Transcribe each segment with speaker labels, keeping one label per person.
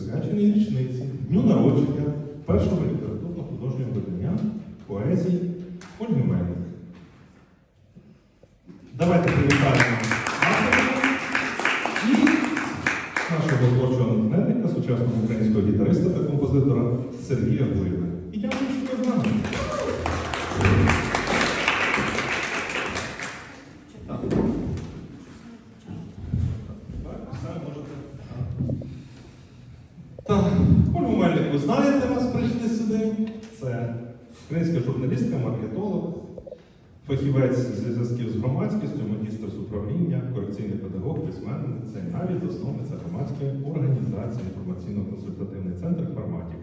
Speaker 1: присвячений річниці, дню народження першого літературно-художнього видання поезії Ольги Мельник. Давайте привітаємо нашого творчого натхненника, сучасного українського гітариста та композитора Сергія Гуєва. І дякую, що ви з нами. Так. Так, все, можете. Так, Ольгу Мельник, ви знаєте, вас прийшли сюди. Це українська журналістка, маркетолог, фахівець зі зв'язків з громадськістю, магістр з управління, корекційний педагог, письменниця, і навіть засновниця громадської організації інформаційно-консультативний центр форматів.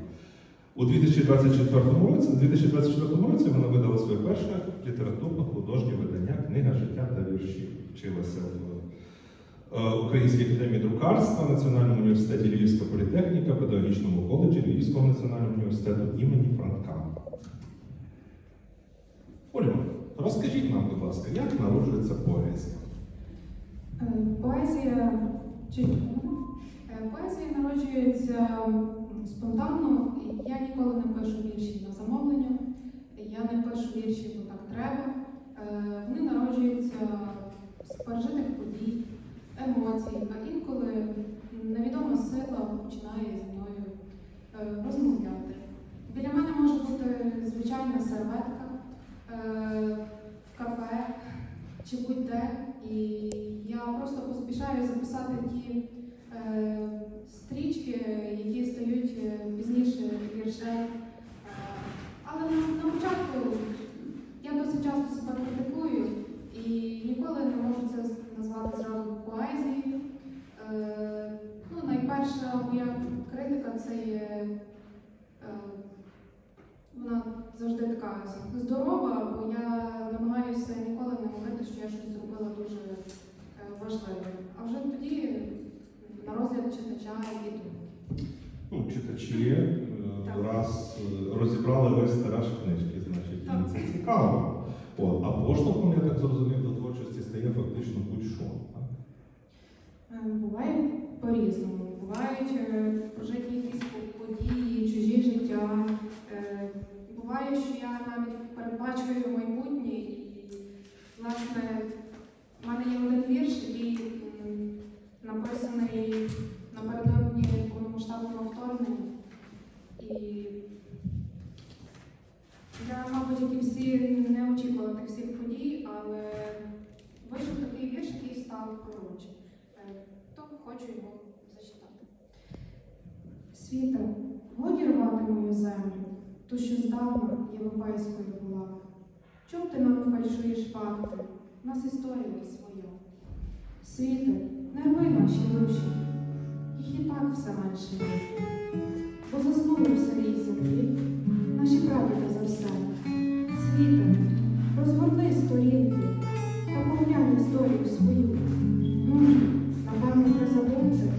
Speaker 1: У 2024 році, 2024 році вона видала своє перше літературно-художнє видання Книга життя та вірші. Вчилася в Українській академії друкарства, Національному університеті Львівська політехніка, педагогічному коледжі Львівського національного університету імені Франка. Ольга, розкажіть нам, будь ласка, як народжується поезія?
Speaker 2: Е, Поезія чи Е, поезія народжується спонтанно. Я ніколи не пишу вірші на замовлення. Я не пишу вірші, бо так треба. Е, Вони народжуються з пережитих подій, емоцій, а інколи невідома сила починає зі мною е, розмовляти. Біля мене може бути звичайна серветка е, в кафе чи будь-де. І я просто поспішаю записати ті е, стрічки, які стають пізніше віршем. Е, але на, на початку я досить часто себе критикую і ніколи не можу це назвати зразу поезією. Е, ну, найперша моя критика це є. Е, вона здорова, бо я намагаюся ніколи не говорити, що я щось зробила дуже е, важливе. А вже тоді на розгляд читача йдуть.
Speaker 1: Ну, читачі е,
Speaker 2: Так.
Speaker 1: раз е, розібрали весь тираж книжки, значить
Speaker 2: Так.
Speaker 1: це цікаво. От, а поштовхом, я так зрозумів, до творчості стає фактично будь-що.
Speaker 2: Буває по-різному. Бувають прожиті якісь події, чужі життя. Буває, що я навіть передбачую майбутнє і, власне, в мене є один вірш, який написаний напередодні повномасштабного вторгнення. І я, мабуть, як і всі не очікувала тих всіх подій, але вийшов такий вірш, який став пророчим. Е, То хочу його зачитати. Світе, годі рвати мою землю, ту, що здавна європейською була. Чом ти нам фальшуєш факти? У нас історія своя. Світе, не рви наші душі, їх і так все менше. Бо заснули в селі землі, наші прадіди за все. Світе, розгорни сторінки та поглянь історію свою. Ну, напевно, не забути,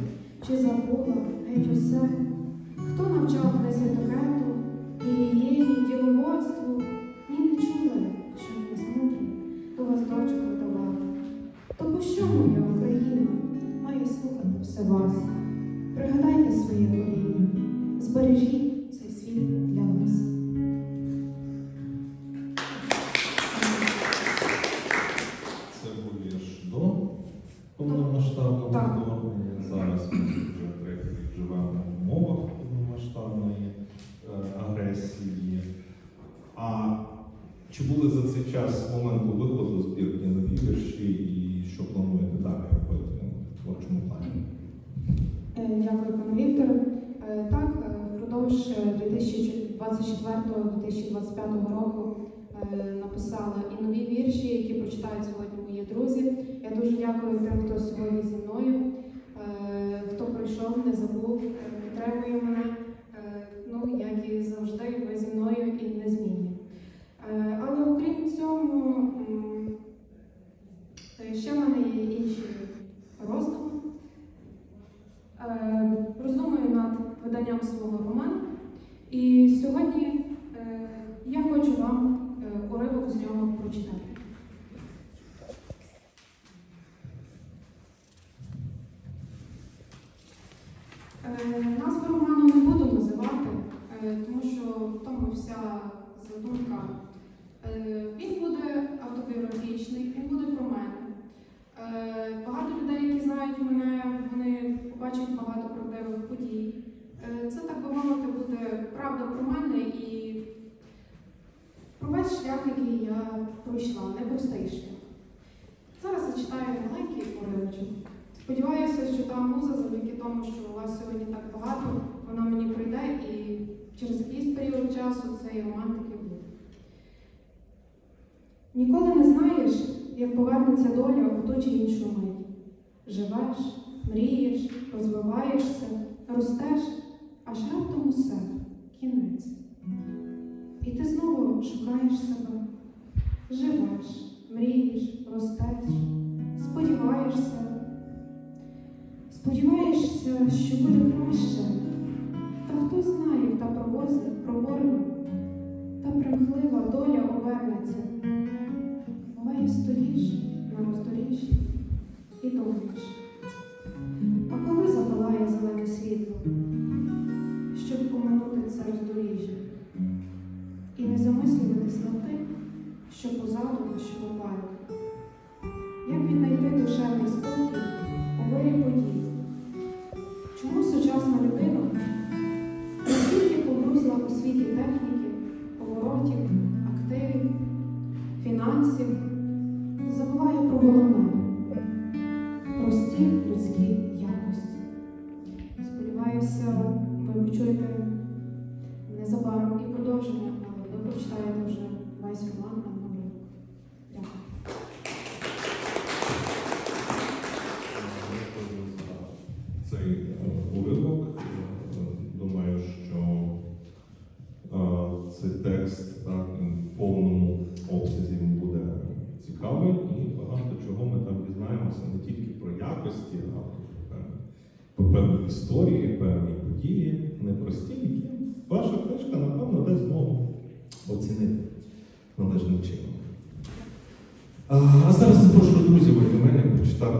Speaker 2: чи забула геть усе. Хто навчав десь етикету, гігієні, діловодству, ні не чули, що хтось мудрий до вас дочку давав. То пощо моя Україна має слухати все вас? Пригадайте своє коріння, збережіть цей світ для нас.
Speaker 1: Це був вірш до повномасштабного вторгнення. Зараз ми вже третій живемо в умовах повномасштабної е, агресії. А чи були за цей час моменту виходу збірки нові вірші і що плануєте далі робити в творчому плані?
Speaker 2: Е, Дякую, пане Вікторе. Так, е, впродовж е, 2024-2025 року е, написала і нові вірші, які прочитають сьогодні мої друзі. Я дуже дякую тим, хто сьогодні зі мною, хто прийшов, не забув, підтримує мене. Ще в мене є інші роздуми. Е, роздумую над виданням свого роману. І сьогодні е, я хочу вам е, уривок з нього прочитати. Назву роману не буду називати, тому що в тому вся задумка. Е, Він буде автобіографічний, він буде про мене. Е, Багато людей, які знають мене, вони побачать багато подій. Е, Це, так би мовити, буде правда про мене і про весь шлях, який я пройшла, непростий шлях. Зараз зачитаю маленький уривочок. Сподіваюся, що та муза, завдяки тому, що у вас сьогодні так багато, вона мені прийде і через якийсь період часу цей роман таки буде. Ніколи не знаєш, як повернеться доля у ту чи іншу мить. Живеш, мрієш, розвиваєшся, ростеш, аж раптом усе, кінець. І ти знову шукаєш себе, живеш, мрієш, ростеш, сподіваєшся. Сподіваєшся, що буде краще, та хто знає, що попереду. Як віднайти душевний спокій у вирі подій? Чому сучасна людина настільки погрузла у світі техніки, поворотів, активів, фінансів, забуває про головне прості людські якості? Сподіваюся, ви почуєте незабаром і продовження, але ви прочитаєте вже весь роман на новину. Дякую.
Speaker 1: Дякую за цей е, уривок. Е, Думаю, що е, цей текст так, в повному обсязі він буде цікавий і багато чого ми там дізнаємося не тільки про якості, а про певні- про певні історії, певні події, непрості, які ваша книжка, напевно, дасть змогу оцінити належним чином. А зараз запрошую друзів до мене почитати.